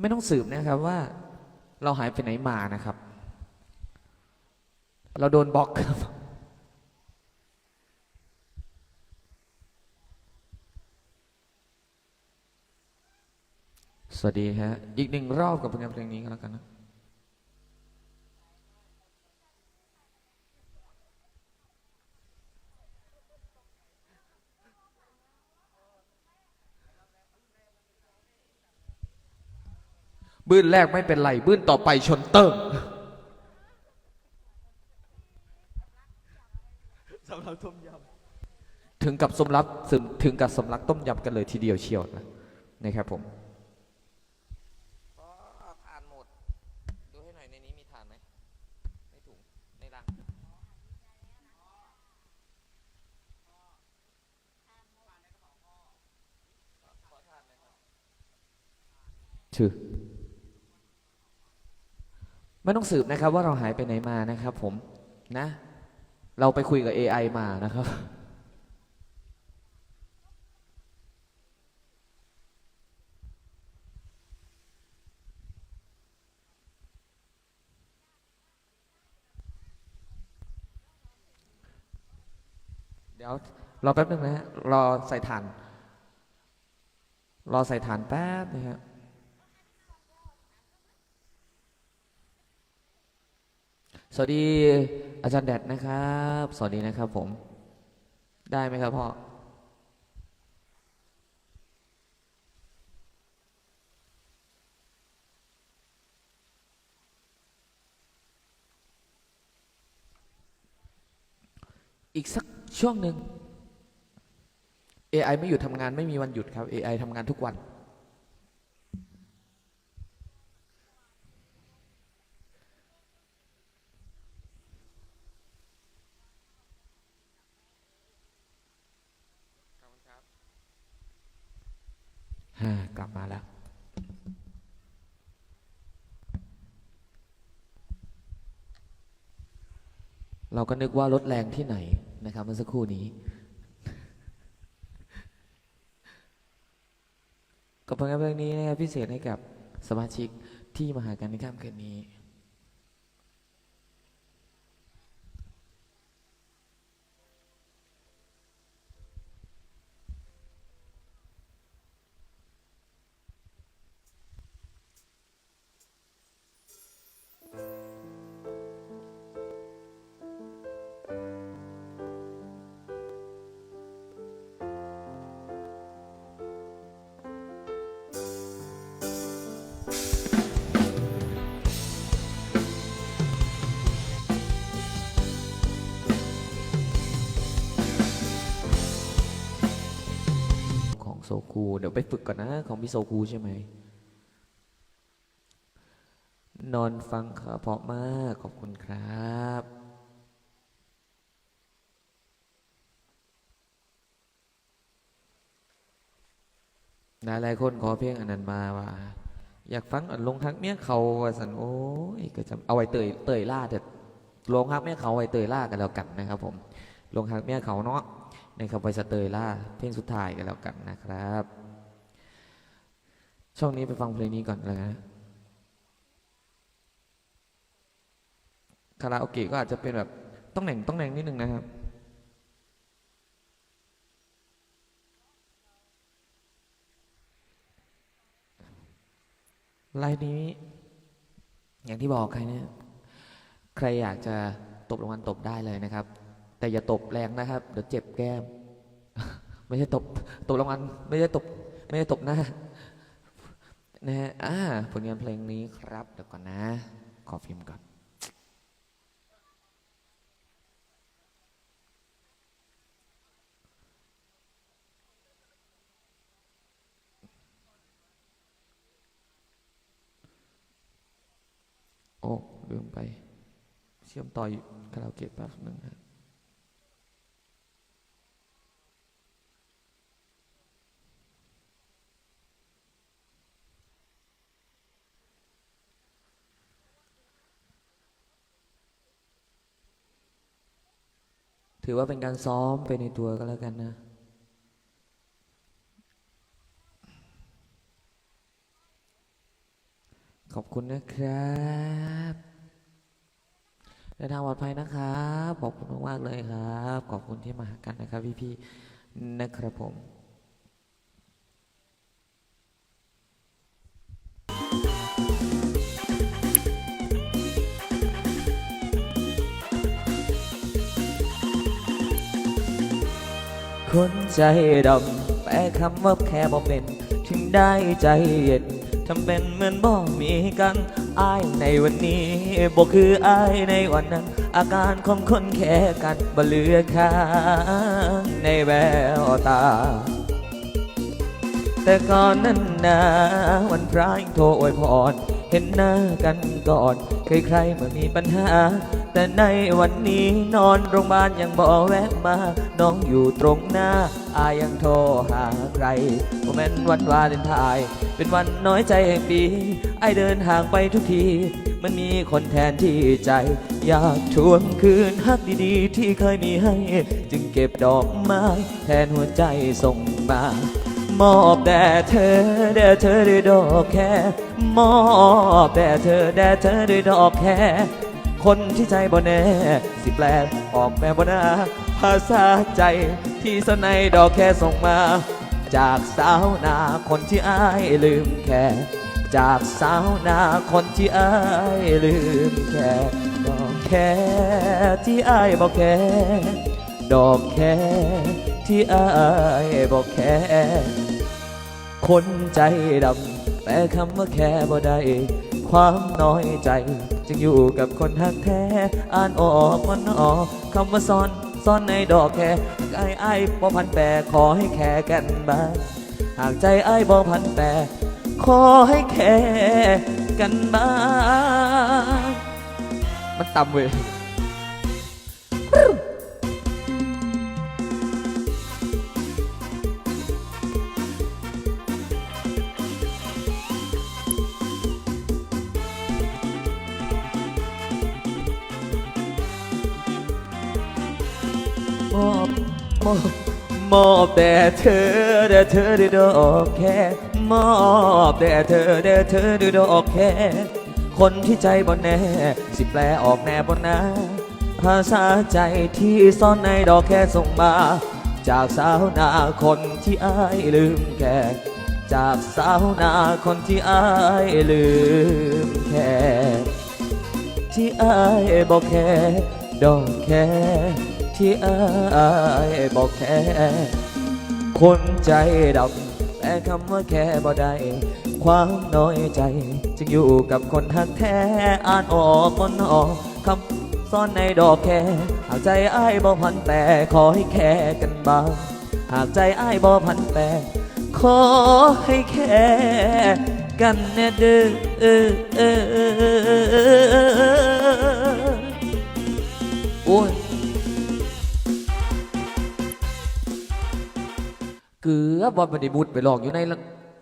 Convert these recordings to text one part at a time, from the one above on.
ไม่ต้องสืบนะครับว่าเราหายไปไหนมานะครับ เราโดนบล็อกครับ สวัสดีฮะ อีกหนึ่งรอบกับผลงานเพลงนี้ก็แล้วกันนะ บื้นแรกไม่เป็นไรบื้นต่อไปชนเติมสำหรับต้มยำถึงกับสมรับถึงถึงกับสมรักต้มยำกันเลยทีเดียวเชียวนะนะครับผมทานหมดดูให้หน่อยในนี้มีทานไหมในถุงในรังชื่อ ไม่ต้องสืบนะครับ ว่าเราหายไปไหนมานะครับ ผมนะ เราไปคุยกับ AI มานะครับเดี๋ยวรอแป๊บนึงนะฮะรอใส่ฐาน รอใส่ฐานแป๊บนะฮะ สวัสดีอาจารย์แดดนะครับ สวัสดีนะครับผม ได้ไหมครับพ่อ อีกสักช่วงหนึ่ง AI ไม่หยุดทำงานไม่มีวันหยุดครับ AI ทำงานทุกวัน ฮ่า กลับมาแล้ว เราก็นึกว่ารถแรงที่ไหนนะครับเมื่อสักครู่นี้กับผลงานเพลงนี้นะครับพิเศษให้กับสมาชิกที่มาหากันในค่ำคืนนี้ ซคูเดี๋ยวไปฝึกก่อนนะของพี่โซคูใช่ไหม นอนฟังค่ะเพราะมากขอบคุณครับหลายหลายคนขอเพลงอันนั้นมาว่า อยากฟังอันลงทักเมียเขาสันโอ้ยก็จะเอาไว้เตยเตยล่าเด็ดลงทักเมียเขาไว้เตยล่ากันแล้วกันนะครับ ผมลงทักเมียเขาเนาะ นะครับไวสเตยล่าเพลงสุดท้ายกันแล้วกันนะครับ ช่องนี้ไปฟังเพลงนี้ก่อนเลยนะคาราโอเกะก็อาจจะเป็นแบบต้องแหน่งต้องแหน่งนิดนึงนะครับไลน์นี้ อย่างที่บอกใครเนี่ยใครอยากจะตบรางวัลตบได้เลยนะครับ แต่อย่าตบแรงนะครับ เดี๋ยวเจ็บแก้ม ไม่ใช่ตบ ตบรางวัลไม่ใช่ตบ ไม่ใช่ตบหน้า นะฮะอ่าผลงานเพลงนี้ครับ เดี๋ยวก่อนนะ ขอฟิล์มก่อนโอ้ลืมไป เชื่อมต่อยคาราโอเกะแป๊บหนึ่งนะ ถือว่าเป็นการซ้อมไปในตัวก็แล้วกันนะ ขอบคุณนะครับเดินทางปลอดภัยนะครับ ขอบคุณมากๆเลยครับ ขอบคุณที่มาหากันนะครับพี่ๆนะครับผม คนใจดำแปลคำว่าแค่บ่เป็น ถึงได้ใจเย็นทำเป็นเหมือนบ่มีกันอายในวันนี้บ่คืออายในวันนั้น อาการของคนแค่กันบ่เหลือค่างในแววตา แต่ก่อนนั้นนะวันพระยังโทรอวยพรเห็นหน้ากันก่อน เคยใครเมื่อมีปัญหา แต่ในวันนี้นอนโรงพยาบาลยังบอแวะมา น้องอยู่ตรงหน้า อายังโทรหาใครโมเมนวันวาเลนไทน์เป็นวันน้อยใจแห่งปี ไอเดินห่างไปทุกที มันมีคนแทนที่ใจ อยากทวงคืนฮักดีๆ ที่เคยมีให้ จึงเก็บดอกไม้ แทนหัวใจส่งมามอบแด่เธอแด่เธอด้วยดอกแค่ มอบแด่เธอแด่เธอด้วยดอกแค่ คนที่ใจบ่แน่ สิแปลออกแม่บ่นาภาษาใจที่สนในดอกแค่ส่งมา จากสาวนาคนที่อายลืมแค่ จากสาวนาคนที่อายลืมแค่ดอกแค่ที่อายบอกแค่ดอกแค่ที่อายบอกแค่คนใจดำแต่คำว่าแค่บ่ได้ความน้อยใจ จึงอยู่กับคนทักแท้ อ่านออกมันออกคำว่าซ่อนซ่อนในดอกแค่ไอ้ไอ้บ่พันแปรขอให้แค่กันบ้างหากใจไอ้บ่พันแปรขอให้แค่กันบ้างมันต่ำเว้ย มอบมอบแต่เธอแด่เธอด้ดอกแค่มอบแต่เธอแด่เธอด้ดอกแค่คนที่ใจบนแน่ สิแปลออกแน่บนนาภาษาใจที่ซ่อนในดอกแค่ส่งมา จากสาวนาคนที่อ้ายลืมแค่จากสาวนาคนที่อ้ายลืมแค่ที่อายบอกแค่ดอกแค่ ที่อายบอกแค่ คนใจดำแต่คำว่าแค่บ่ได้ ความน้อยใจ จึงอยู่กับคนหักแท้อ่านออกมันออกคำซ่อนในดอกแค่หากใจอ้ายบ่พันแต่ขอให้แค่กันบ้าง หากใจอ้ายบ่พันแต่ขอให้แค่กันแน่เด้อเออเออเออเออเออเออโอ้ยเกือบอลบันไดบุดไปหลอกอยู่ใน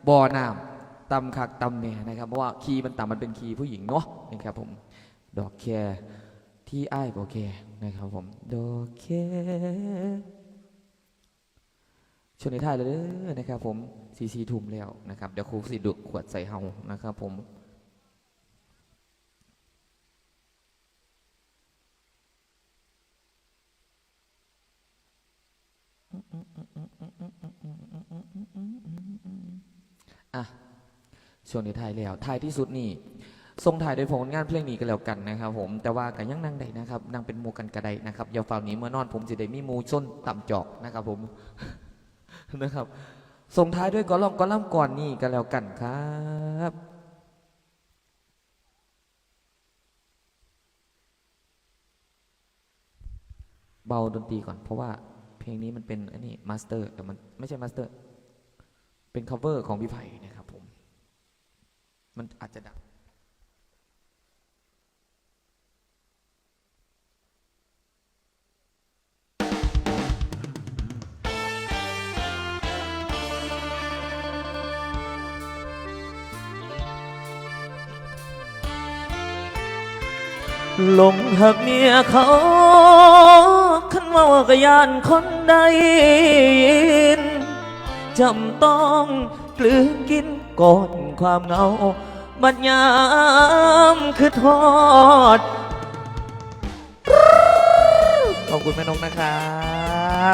บ่อน้ำตำคักตำเนี่ยนะครับ เพราะว่าคีมันต่ำมันเป็นคีผู้หญิงเนาะนะครับผมดอกแคที่อ้ายบอกแคนะครับผมดอกแคช่วงนี้ท้ายเลยนะครับผมซีซีทุ่มแล้วนะครับเดี๋ยวครูสิดุขวดใส่เฮานะครับผม อะ ช่วงนี้ถ่ายแล้วถ่ายที่สุดนี่ทรงถ่ายโดยผลงานเพลงนี้ก็แล้วกันนะครับผมแต่ว่ากันยังนั่งได้นะครับนั่งเป็นมูกันกระไดนะครับอย่าฝ่านี้เมื่อนอนผมจะได้มีมูส้นต่ำจอกนะครับผมนะครับส่งท้ายด้วยกอลองกอล่ำก่อนนี่ก็แล้วกันครับเบาดนตรีก่อน เพราะว่าเพลงนี้มันเป็นอันนี้มาสเตอร์แต่มันไม่ใช่มาสเตอร์เป็น cover ของพี่ไผ่นะ มันอาจจะดังหลงหักเมียเขาขันเมากะยานคนใดยินจำต้องกลืนกินก่อนความเหงา บัดยามคือทอด ขอบคุณแม่นกนะครั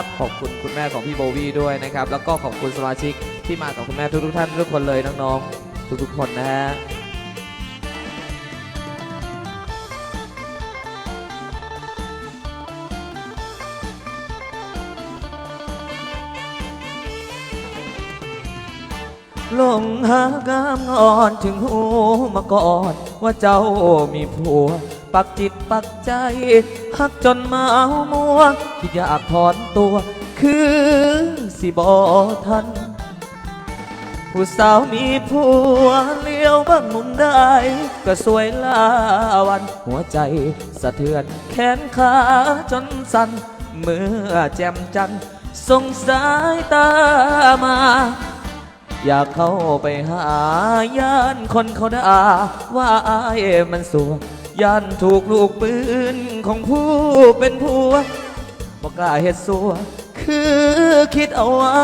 บ ขอบคุณคุณแม่ของพี่โบวี่ด้วยนะครับ แล้วก็ขอบคุณสมาชิกที่มากับคุณแม่ทุกๆท่านทุกคนเลยน้องๆ ทุกๆคนนะฮะ ลงหากามงอนถึงหูมาก่อนว่าเจ้ามีผัว ปักจิตปักใจหักจนมาเอามัวคิดอยากถอนตัว คือสิบอทัน ผู้สาวมีผัวเลี้ยวบ้างมุมได้ ก็สวยลาวัน หัวใจสะเทือนแขนขาจนสั่นเมื่อแจ่มจันทร์ส่งสายตามา อยากเข้าไปหาย่านคนเขาด่าว่าอายมันสัวย่านถูกลูกปืนของผู้เป็นผัวบอกกล้าเฮ็ดสัวคือคิดเอาไว้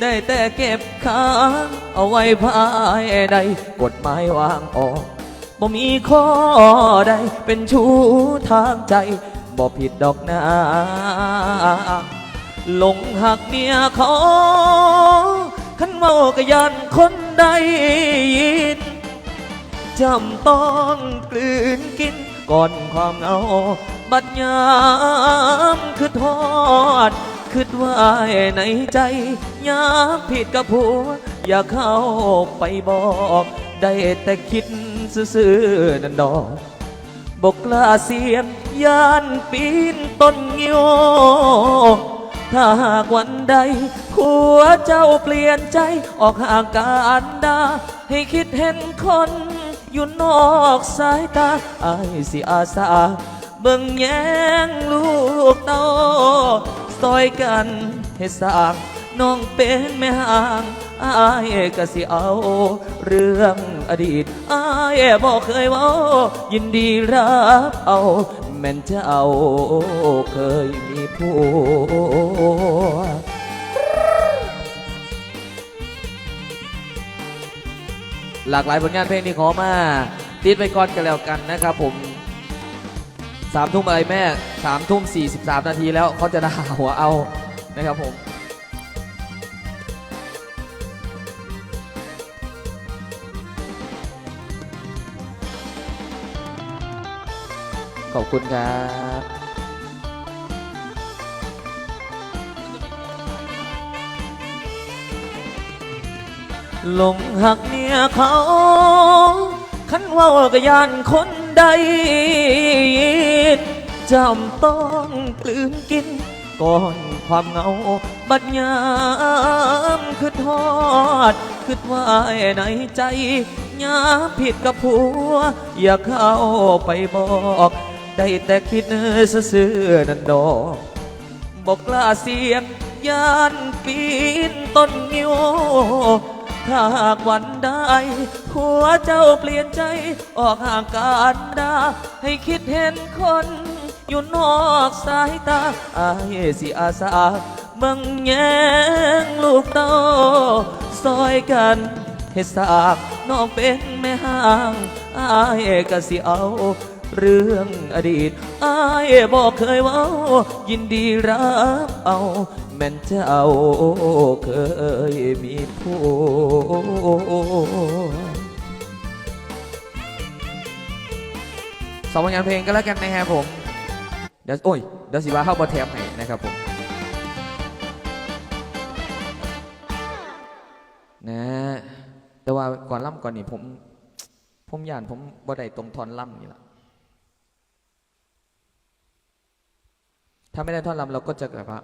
ได้แต่เก็บค้างเอาไว้ภายใดกฎหมายวางออกบ่มีข้อใดเป็นชู้ทางใจบ่ผิดดอกนา หลงหักเมียเขาขันเมากะยันคนใดยินจำต้องกลืนกินก่อนความเงา บัดยามคือทอดคิดว่าในใจยามผิดกับผัว อย่าเข้าไปบอก ได้แต่คิดซื่อๆนันดอกบกลาเสียงยานปีนต้นงิ้ว ถ้าหากวันใดหัวเจ้าเปลี่ยนใจออกห่างการดา ให้คิดเห็นคนอยู่นอกสายตาอายสิอาสาเบิ่งแย้งลูกเต้าซอยกันให้สร้างน้องเป็นแม่ห่างอายก็สิเอา เรื่องอดีตอายบอกเคยเว่ายินดีรับเอา แม่นเจ้าเคยมีผัวหลากหลายผลงานเพลงที่ขอมา ติดไปก่อนกันแล้วกันนะครับผมสามทุ่มอะไรแม่สามทุ่มสี่สิบสามนาทีแล้วเขาจะด่าหัวเอานะครับผม ขอบคุณครับหลงหักเมียเขาขันว่ากยานคนใดจำต้องกลืนกิน ก่อนความเหงา บัดยามคือทอดคือว่าในใจยาผิดกับผัว อย่าเข้าไปบอก ได้แต่คิดซื่อๆนั่นดอบอกกล้าเสียงยานปีนต้นงิ้วถ้าหากวันใดหัวเจ้าเปลี่ยนใจออกห่างการดา ให้คิดเห็นคนอยู่นอกสายตาอายสิอาสาเบิ่งแยงลูกเต้าซอยกันให้สากน้องเป็นแม่ห้างอายก็สิเอา เรื่องอดีตอายบอกเคยว่ายินดีรับเอา แม่นเจ้าเคยมีผัวสองผลงานเพลงก็แล้วกันนะครับผม เดี๋ยวโอ้ย เดี๋ยวสิว่าเข้าบอแทมให้นะครับผม นะ แต่ว่าก่อนล่ำก่อนนี่ผม ผมย่านผมบ่ได้ตรงทอนล่ำนี่แหละาไม่ได้ท่อนรำเราก็จะแบบว่า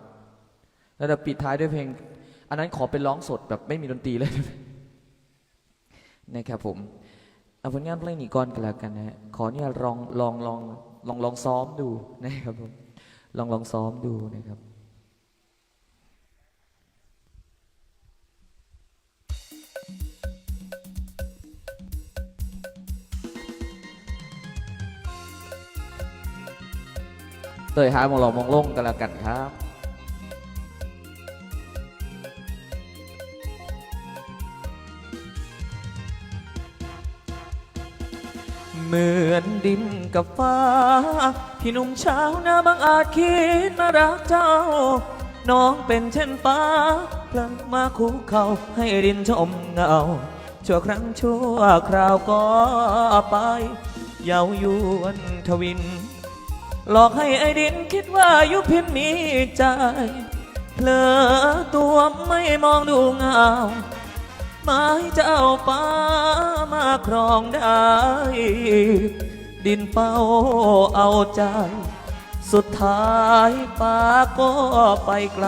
แล้วเราปิดท้ายด้วยเพลง อันนั้นขอเป็นร้องสดแบบไม่มีดนตรีเลยนะครับผมเอาผลงานเพลงนี้ก่อนกันแล้วกันนะฮะขอเนี่ยลองลองลองลองลองซ้อมดูนะครับผมลองลองซ้อมดูนะครับ เตยหามองหล่อมองลงกันแล้วกันครับเหมือนดินกับฟ้า พี่หนุ่มเช้าหน้าบางอาจคิดมารักเจ้า น้องเป็นเช่นฟ้าพลังมาคุกเขาให้ดินชมเงา ชั่วครั้งชั่วคราวก็ไป เยาวยวนทวิน หลอกให้ไอ้ดินคิดว่ายุพินมีใจเพลอตัวไม่มองดูเงาไม้เจ้าป้ามาครองได้ ดินเฝ้าเอาใจ สุดท้ายป้าก็ไปไกล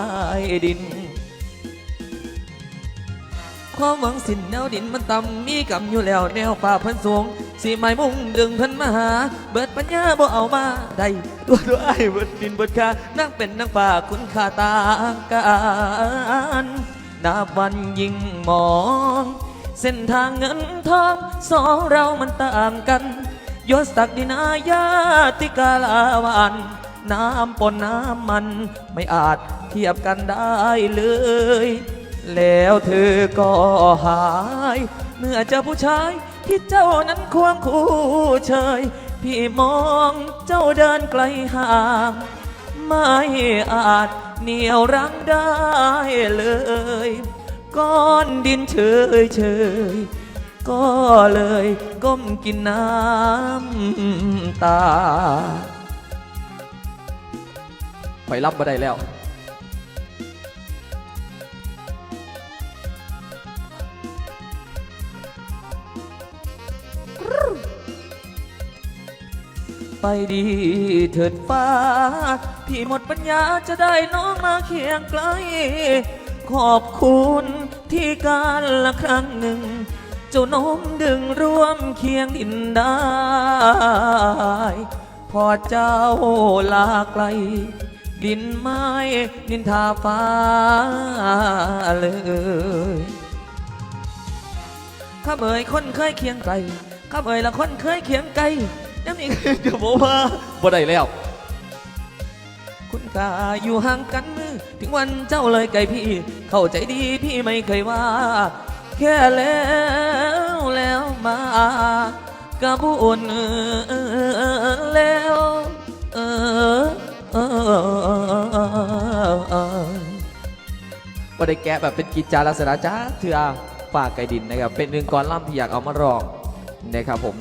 ดิน ความหวังสิ้นแนวดินมันต่ำมีกำอยู่แล้วแนวฟ้าเพันสูง สีไม้มุ่งดึงเพิ่นมาหา เบิดปัญญาบ่เอามาได้ ตัวด้วยไอ้เบิดดินเบิดคานั่งเป็นนางฟ้าคุณค่าตากันนับวันยิ่งมอง เส้นทางเงินทองสองเรามันต่างกันยศศักดินาญาติกาลาวันน้ำปนน้ำมันไม่อาจเทียบกันได้เลย แล้วเธอก็หาย เมื่อเจอผู้ชาย ที่เจ้านั้นควงคู่เชย พี่มองเจ้าเดินไกลห่าง ไม่อาจเหนียวรั้งได้เลย ก้อนดินเฉยเฉยก็เลยก้มกินน้ำตาไปรับมาได้แล้ว ไปดีเถิดฟ้า พี่หมดปัญญาจะได้น้องมาเคียงไกล ขอบคุณที่การละครั้งหนึ่งเจ้าโน้มดึงร่วมเคียงดินได้ พอเจ้าลาไกล ดินไม้นินทาฟ้าเลยข้าเบยคนเคยเคียงไกลข้าเบยละคนเคยเคียงไกล ยังมีเดี๋ยวบอกว่าบ่ได้แล้ว คุณกาอยู่ห่างกันมือ ถึงวันเจ้าเลยไกลพี่ เข้าใจดีพี่ไม่เคยว่า แค่แล้วแล้วมากระบุญแล้วเออเออว่าได้แกะแบบเป็นกิจจาลักษณะจ้าเถื่อฝากไก่ดินนะครับ เป็นหนึ่งกรล่ำที่อยากเอามารองนะครับผม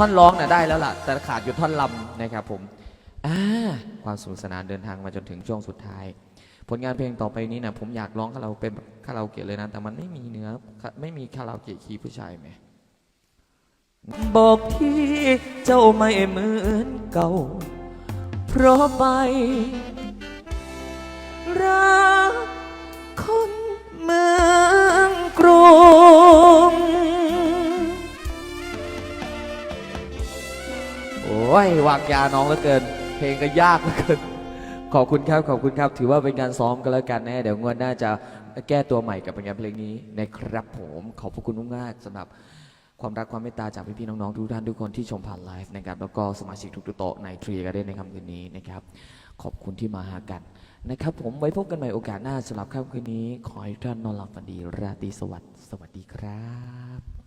ท่อนร้องน่ะได้แล้วล่ะ แต่ขาดอยู่ท่อนลำนะครับผมอ่าความสนุกสนานเดินทางมาจนถึงช่วงสุดท้าย ผลงานเพลงต่อไปนี้นะผมอยากร้องคาราโอเกะเป็นคาราโอเกะเลยนะ แต่มันไม่มีเนื้อไม่มีคาราโอเกะคีย์ผู้ชายไหมบอกที่เจ้าไม่เหมือนเก่า เพราะไป รักคนเมืองกรุ วางยาน้องเหลือเกิน เพลงก็ยากเหลือเกิน ขอบคุณครับขอบคุณครับ ถือว่าเป็นการซ้อมกันแล้วกันนะเดี๋ยวงวดหน้าจะแก้ตัวใหม่กับผลงานเพลงนี้นะครับผมขอบพระคุณมากๆสำหรับความรักความเมตตาจากพี่ๆน้องๆทุกท่านทุกคนที่ชมผ่านไลฟ์นะครับแล้วก็สมาชิกทุกๆโต๊ะในทรีการ์เด้นในค่ำคืนนี้นะครับขอบคุณที่มาหากันนะครับผมไว้พบกันใหม่โอกาสหน้าสำหรับค่ำคืนนี้ ขอให้ทุกท่านนอนหลับฝันดีราตรีสวัสดิ์สวัสดีครับ